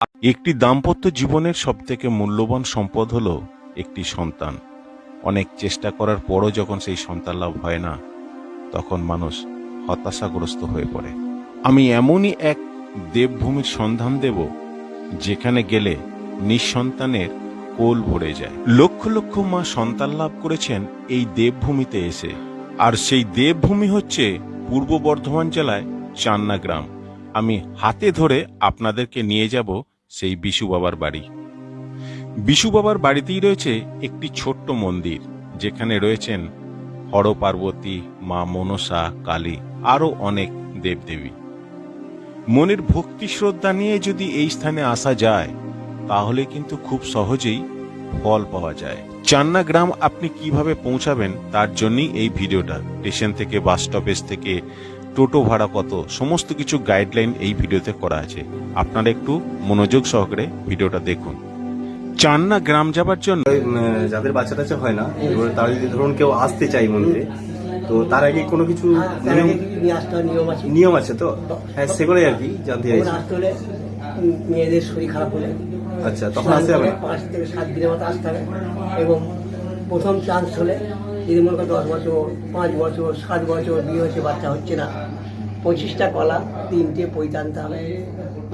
একটি দাম্পত্য জীবনের সবথেকে মূল্যবান সম্পদ হলো একটি সন্তান। অনেক চেষ্টা করার পরও যখন সেই সন্তান লাভ হয় না, তখন মানুষ হতাশাগ্রস্ত হয়ে পড়ে। আমি এমনই এক দেবভূমির সন্ধান দেব, যেখানে গেলে নিঃসন্তানের কোল ভরে যায়। লক্ষ লক্ষ মা সন্তান লাভ করেছেন এই দেবভূমিতে এসে। আর সেই দেবভূমি হচ্ছে পূর্ব বর্ধমান জেলায় চান্না গ্রাম। আমি হাতে ধরে আপনাদেরকে নিয়ে যাব সেই বিশু বাবার বাড়ি। বিশু বাবার বাড়িতেই রয়েছে একটি ছোট্ট মন্দির, যেখানে রয়েছেন হর পার্বতী মা মনসা, কালী, আরও অনেক দেবদেবী। মনের ভক্তি শ্রদ্ধা নিয়ে যদি এই স্থানে আসা যায়, তাহলে কিন্তু খুব সহজেই ফল পাওয়া যায়। চান্না গ্রাম আপনি কীভাবে পৌঁছাবেন তার জন্যই এই ভিডিওটা। স্টেশন থেকে, বাস স্টপেজ থেকে টোটো ভাড়া কত সমস্ত কিছু গাইডলাইন এই ভিডিওতে করা আছে। আপনারা একটু মনোযোগ সহকারে ভিডিওটা দেখুন। চান্না গ্রাম যাবার জন্য যাদের বাচ্চা টাচ্চা হয় না এবার তারা যদি ধরুন কেউ আসতে চাই মন্দিরে তো তার আগে কোনো কিছু নিয়ম হয় নিয়ম আছে। নিয়ম আছে তো? হ্যাঁ সেগুলোই আর কি জানতে চাইছি। মেয়েদের শরীর খারাপ হলে আচ্ছা তখন আসতে হবে পাঁচ থেকে সাত দিনের মতো আসতে হবে। এবং প্রথম চান্স হলে যদি মনে করো দশ বছর, পাঁচ বছর, সাত বছর বিয়ে হচ্ছে বাচ্চা হচ্ছে না। পঁচিশটা কলা, তিনটে পৈতে আনতে হবে।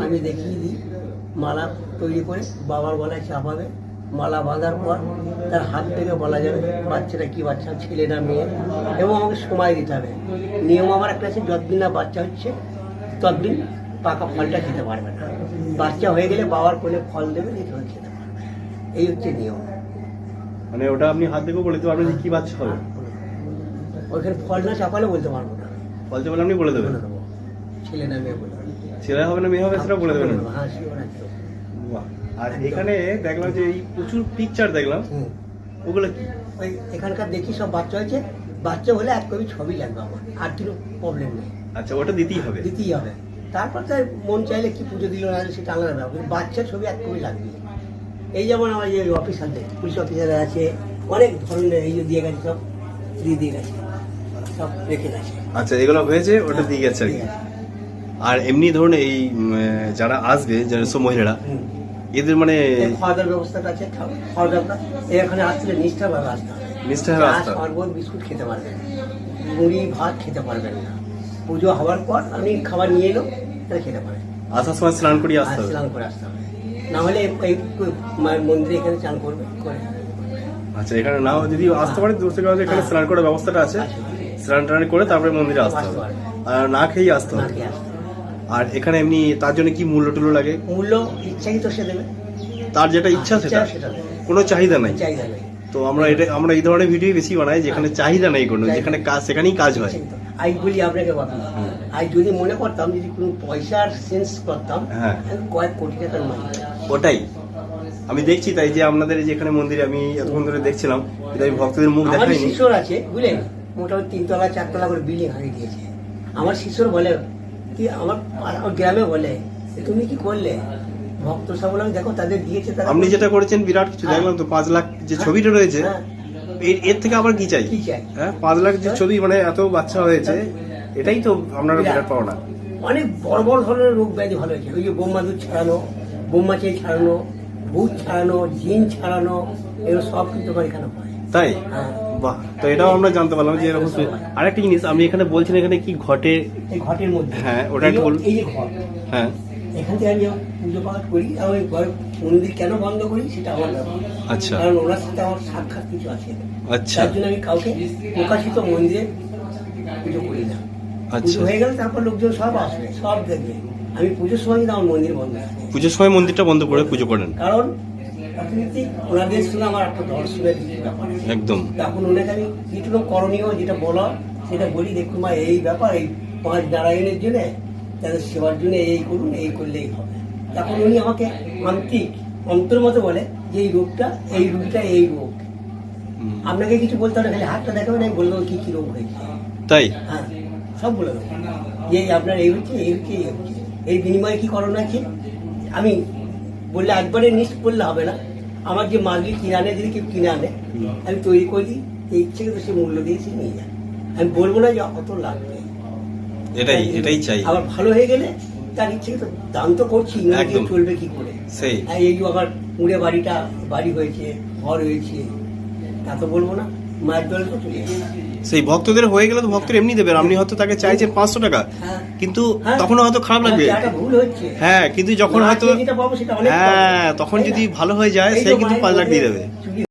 আমি দেখিয়ে দিই, মালা তৈরি করে বাবার গলায় চাপাবে। মালা বাঁধার পর তার হাত থেকে বলা যাবে, বাচ্চাটা কি বাচ্চা, ছেলে না মেয়ে? এবং আমাকে সময় দিতে হবে। নিয়ম আমার একটা আছে, যতদিন না বাচ্চা হচ্ছে, ততদিন পাকা ফলটা খেতে পারবে না। বাচ্চা হয়ে গেলে বাবার কোলে ফল দেবে খেতে পারবে এই হচ্ছে নিয়ম। মানে ওটা আপনি হাত দেখেও বলে দিতে পারবেন যে কি বাচ্চা হবে। ওইখানে ফল না চাপালে বলতে পারব না। বলতে বলে আপনি বলে দেবেন। ছেলে না মেয়ে বলে। ছেলে হবে না মেয়ে হবে সেটা বলে দেবেন। হ্যাঁ। আর এখানে দেখলাম যে এই প্রচুর পিকচার দেখলাম। ওগুলো কি? ওই এখানকার দেখি সব বাচ্চা হয়েছে। বাচ্চা হলে এক কবি ছবি লাগবে আমার। আর কোনো প্রবলেম নেই। আচ্ছা ওটা দিতেই হবে। দিতেই হবে। তারপর তার মন চাইলে কি পুজো দিল না সেটা আলাদা ব্যাপার। বাচ্চার ছবি এক কবি লাগবে। এই যেমন আমার যে অফিসারদের পুলিশ অফিসার আছে অনেক ধরনের এই যে দিয়ে গেছে সব দিয়ে দিয়ে গেছে সব রেখে গেছে আচ্ছা এগুলো হয়েছে? ওটা দিয়ে গেছে আর কি? আর এমনি ধরুন এই যারা আসবে যারা সব মহিলারা এদের মানে খাওয়া দাওয়ার ব্যবস্থাটা আছে খাওয়া- দাওয়াটা এখানে আসলে নিষ্ঠাভাবে আসতে হবে। নিষ্ঠাভাবে আসতে চা, হবে। শরবত বিস্কুট খেতে পারবেন মুড়ি ভাত খেতে পারবেন না। পুজো হওয়ার পর আপনি খাবার নিয়ে এলো তাহলে খেতে পারেন আসার সময় স্নান করিয়ে আসতে হবে। স্নান করে আসতে হবে। না হলে এই মায়ের মন্দিরে এখানে চান করবে করে। আচ্ছা এখানে নাও যদি আসতে পারে দূর থেকে এখানে হ্যাঁ। স্নান করার ব্যবস্থাটা আছে। স্নান টান করে তারপরে মন্দিরে আসতে হবে। আর না খেয়েই আসতে হবে। আর এখানে এমনি তার জন্য কি মূল্য টুল্য লাগে? মূল্য ইচ্ছাই তো সে দেবে। তার যেটা ইচ্ছা সেটা। সেটা কোনো চাহিদা নাই। চাহিদা নেই। তো আমরা এটা আমরা এই ধরনের ভিডিও বেশি বানাই যেখানে চাহিদা নেই কোনো যেখানে কাজ সেখানেই কাজ হয়। আজ বলি আপনাকে কথা। আজ যদি মনে করতাম যদি কোনো পয়সার সেন্স করতাম হ্যাঁ। কয়েক কোটি টাকার মালিক। ওটাই। আমি দেখছি তাই যে আপনাদের যেখানে মন্দিরে আমি এতক্ষণ ধরে দেখছিলাম কিন্তু আমি ভক্তদের মুখ দেখাইনি। শিষ্যর আছে বুঝলেন? মোটামুটি তিনতলা চারতলা করে বিল্ডিং হারিয়ে দিয়েছে আমার শিষ্যর বলে কি আমার গ্রামে বলে তুমি কি করলে? ভক্ত বললাম দেখো তাদের দিয়েছে আপনি যেটা করেছেন বিরাট কিছু হ্যাঁ। দেখলাম তো পাঁচ লাখ যে ছবিটা রয়েছে হ্যাঁ, এর- এর থেকে আবার কি চাই? কি চাই? হ্যাঁ পাঁচ লাখ যে ছবি মানে এত বাচ্চা হয়েছে এটাই তো আপনার বিরাট। পাওনা। অনেক বড় বড় ধরনের রোগ ব্যাধি ভালো হয়েছে। ওই যে দুধ ছাড়ানো বোম্মা চেয়ে ছাড়ানো ভূত ছাড়ানো জিন ছাড়ানো এগুলো সব কিন্তু আমার এখানে হয়। তাই? হ্যাঁ। বাহ তো এটাও আমরা জানতে পারলাম যে এরকম আরেকটা জিনিস আমি এখানে বলছেন এখানে কি ঘটে? এই ঘটের মধ্যে। হ্যাঁ, ওটা একটু। এই যে ঘট হ্যাঁ। এখান থেকে আমি পুজো পাঠ করি আর ওই ঘর মন্দির কেন বন্ধ করি সেটা আমার ব্যাপার। আচ্ছা। কারণ ওনার সাথে আমার সাক্ষাৎ কিছু আছে। আচ্ছা। তার জন্য আমি কাউকে প্রকাশিত মন্দিরে পুজো করি না। আচ্ছা। হয়ে গেলে তারপর লোকজন সব আসবে সব দেখবে। আমি পুজোর সময় কিন্তু আমার মন্দির বন্ধ পুজোর সময় মন্দিরটা বন্ধ করে পুজো করেন? কারণ অর্থনীতিক ওনাদের সঙ্গে আমার একটা দর্শনের ব্যাপার একদম। তখন ওনাকে আমি যেটুকু করণীয় যেটা বলা সেটা বলি দেখুন মা এই ব্যাপার এই পাঁচ নারায়ণের জন্য তাদের সেবার জন্য এই করুন এই করলেই হবে। তখন উনি আমাকে আন্তিক অন্তর মতো বলে যে এই রোগটা এই রোগটা এই রোগ আপনাকে কিছু বলতে হবে খালি হাতটা দেখাবেন আমি বলে দেবো কি কি রোগ হয়েছে। তাই? হ্যাঁ সব বলে দেবো। যে এই আপনার এই হচ্ছে এই হচ্ছে এই হচ্ছে এই বিনিময়ে কি করণ আছে আমি বললে একবারে নিশ্চিত করলে হবে না। আমার যে মালগুলি কিনে আনে যদি কেউ কিনে আনে আমি তৈরি করি এই ইচ্ছে তো সে মূল্য দিয়ে সে নিয়ে যায়। আমি বলব না যে অত লাগবে এটাই এটাই চাই। আবার ভালো হয়ে গেলে তার ইচ্ছে তো দাম তো করছি। চলবে কি করে? সেই। এই যে আমার মুড়ে বাড়িটা বাড়ি হয়েছে ঘর হয়েছে তা তো বলব না। সেই ভক্তদের হয়ে গেলে তো ভক্তরা এমনি দেবেন আপনি হয়তো তাকে চাইছেন পাঁচশো টাকা হ্যাঁ। কিন্তু হ্যাঁ। তখন হয়তো খারাপ লাগবে হ্যাঁ, হচ্ছে হ্যাঁ কিন্তু যখন হয়তো। হ্যাঁ তখন যদি ভালো হয়ে যায় সে কিন্তু পাঁচ লাখ দিয়ে দেবে